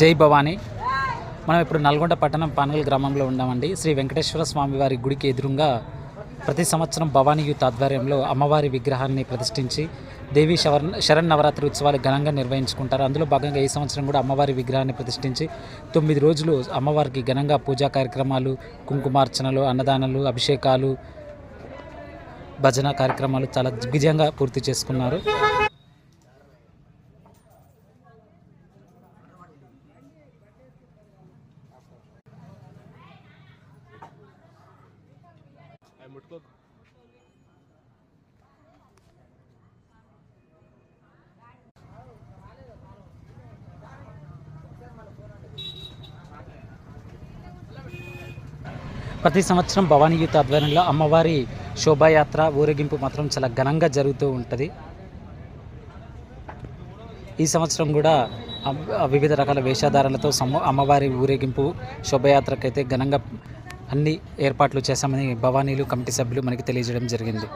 జై భవానీ. మనం ఇప్పుడు నల్గొండ పట్టణం పానగల్ గ్రామంలో ఉన్నామండి. శ్రీ వెంకటేశ్వర స్వామి వారి గుడికి ఎదురుగా ప్రతి సంవత్సరం భవానీ యూత్ ఆధ్వర్యంలో అమ్మవారి విగ్రహాన్ని ప్రతిష్ఠించి దేవి శవర్ శరణ్ నవరాత్రి ఉత్సవాలు ఘనంగా నిర్వహించుకుంటారు. అందులో భాగంగా ఈ సంవత్సరం కూడా అమ్మవారి విగ్రహాన్ని ప్రతిష్ఠించి తొమ్మిది రోజులు అమ్మవారికి ఘనంగా పూజా కార్యక్రమాలు కుంకుమార్చనలు అన్నదానాలు అభిషేకాలు భజన కార్యక్రమాలు చాలా దిగ్విజయంగా పూర్తి చేసుకున్నారు. ప్రతి సంవత్సరం భవానీ యూత్ ఆధ్వర్యంలో అమ్మవారి శోభాయాత్ర ఊరేగింపు మాత్రం చాలా ఘనంగా జరుగుతూ ఉంటుంది. ఈ సంవత్సరం కూడా వివిధ రకాల వేషధారణలతో సమ అమ్మవారి ఊరేగింపు శోభయాత్రకైతే ఘనంగా అన్ని ఏర్పాట్లు చేశామని భవానీలు కమిటీ సభ్యులు మనకి తెలియజేయడం జరిగింది.